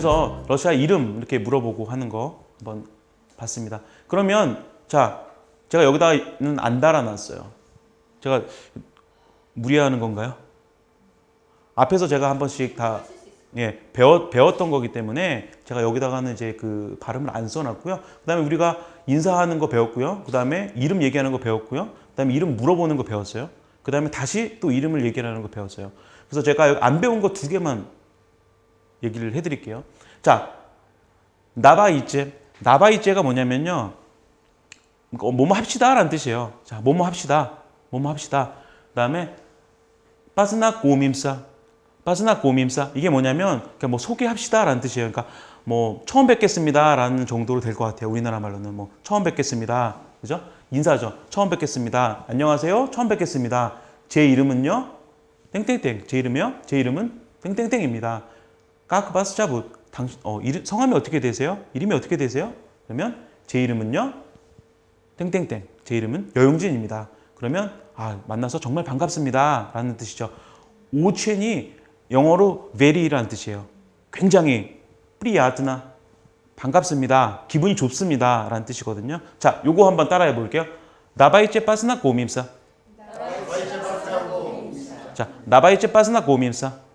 그래서 러시아 이름 이렇게 물어보고 하는 거 한번 봤습니다. 그러면 자 제가 여기다는 안 달아놨어요. 제가 무리하는 건가요? 앞에서 제가 한 번씩 다 예, 배웠, 배웠던 거기 때문에 제가 여기다가는 이제 그 발음을 안 써놨고요. 그 다음에 우리가 인사하는 거 배웠고요. 그 다음에 이름 얘기하는 거 배웠고요. 그 다음에 이름 물어보는 거 배웠어요. 그 다음에 다시 또 이름을 얘기하는 거 배웠어요. 그래서 제가 안 배운 거 두 개만 얘기를 해드릴게요. 자, 나바이제. 나바이제가 뭐냐면요. 어, 뭐뭐 합시다 라는 뜻이에요. 자, 뭐뭐 합시다. 뭐뭐 합시다. 그 다음에 빠스나 고밈사. 빠스나 고밈사. 이게 뭐냐면 그냥 뭐 소개합시다 라는 뜻이에요. 그러니까 뭐 처음 뵙겠습니다 라는 정도로 될 것 같아요. 우리나라 말로는 뭐 처음 뵙겠습니다. 그죠? 인사죠. 처음 뵙겠습니다. 안녕하세요. 처음 뵙겠습니다. 제 이름은요. 땡땡땡. 제 이름이요? 제 이름은 땡땡땡입니다. 까크바스 자붓. 당신 어 이름 성함이 어떻게 되세요? 이름이 어떻게 되세요? 그러면 제 이름은요. 땡땡땡. 제 이름은 여용진입니다. 그러면 아, 만나서 정말 반갑습니다 라는 뜻이죠. 오첸이 영어로 very라는 뜻이에요. 굉장히 프리아드나 반갑습니다. 기분이 좋습니다 라는 뜻이거든요. 자, 요거 한번 따라해 볼게요. 나바이체 빠스나 고밈사. 자, 나바이체 빠스나 고밈사.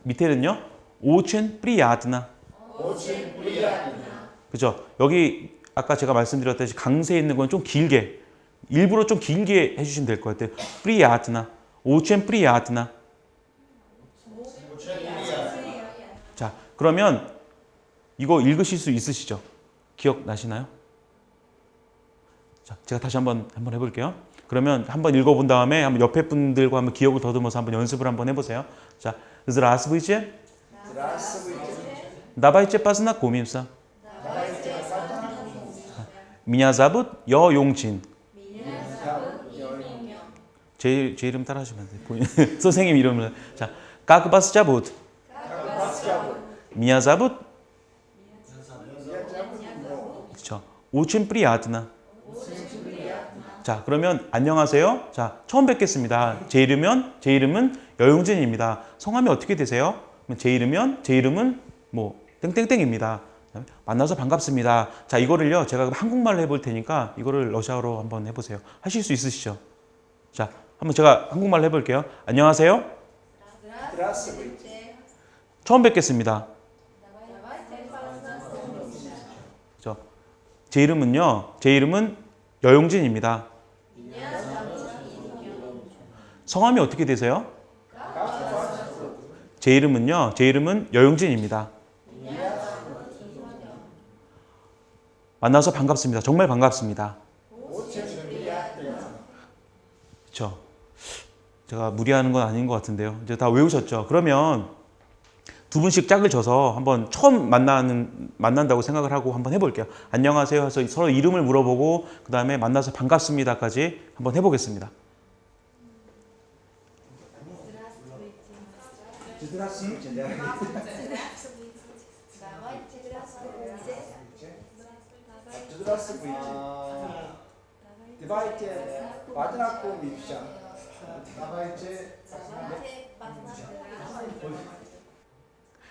자, 밑에는요. 오첸 프리아드나. 그죠? 여기 아까 제가 말씀드렸듯이 강세 있는 건 좀 길게 일부러 좀 길게 해주시면 될 것 같아요. 프리아드나. 오첸 프리아드나. 자, 그러면 이거 읽으실 수 있으시죠? 기억 나시나요? 자, 제가 다시 한번 한번 해볼게요. 그러면 한번 읽어본 다음에 한번 옆에 분들과 한번 기억을 더듬어서 한번 연습을 한번 해보세요. 자, здравствуйте. Давайте познакомимся. Меня зовут 여용진. 제, 제 이름 따라하시면 돼요. 본인 선생님 이름을. 자, как вас зовут? Меня зовут? 그렇죠. Очень приятно. 자, 그러면 안녕하세요. 자, 처음 뵙겠습니다. 제 이름은 제 이름은 여용진입니다. 성함이 어떻게 되세요? 제 이름은 제 이름은 뭐 땡땡땡입니다. 만나서 반갑습니다. 자, 이거를요. 제가 한국말로 해볼 테니까 이거를 러시아어로 한번 해보세요. 하실 수 있으시죠? 자, 한번 제가 한국말로 해볼게요. 안녕하세요. 처음 뵙겠습니다. 제 이름은요. 제 이름은 여용진입니다. 성함이 어떻게 되세요? 제 이름은요. 제 이름은 여용진입니다. 만나서 반갑습니다. 정말 반갑습니다. 그렇죠. 제가 무리하는 건 아닌 것 같은데요. 이제 다 외우셨죠. 그러면 두 분씩 짝을 져서 한번 처음 만나는 만난다고 생각을 하고 한번 해볼게요. 안녕하세요 해서 서로 이름을 물어보고 그 다음에 만나서 반갑습니다까지 한번 해보겠습니다. Dziewiętnastym? Dawajcie, dziewiętnasty wyjdzie. Dawajcie, badnaku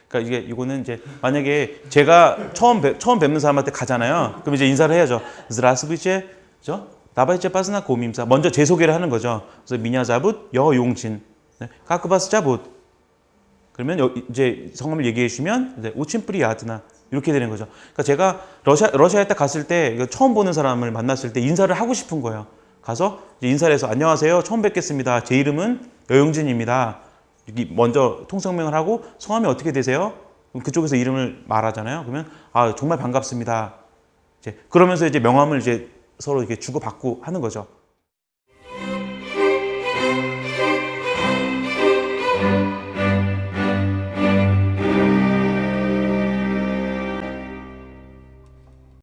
그러니까 이게 이거는 이제 만약에 제가 처음 뵙, 처음 뵙는 사람한테 가잖아요. 그럼 이제 인사를 해야죠. 드라스비체, 저 나바이체 빠스나 고민사. 먼저 제 소개를 하는 거죠. 그래서 미냐자붓 여용진, 네. 까크바스 자붓 그러면 여- 이제 성함을 얘기해 주시면 이제 오친프리아드나 이렇게 되는 거죠. 그러니까 제가 러시아 러시아에 딱 갔을 때 처음 보는 사람을 만났을 때 인사를 하고 싶은 거예요. 가서 인사를 해서 안녕하세요. 처음 뵙겠습니다. 제 이름은 여용진입니다. 여기 먼저 통성명을 하고 성함이 어떻게 되세요? 그쪽에서 이름을 말하잖아요. 그러면 아 정말 반갑습니다. 이제 그러면서 이제 명함을 이제 서로 이렇게 주고받고 하는 거죠.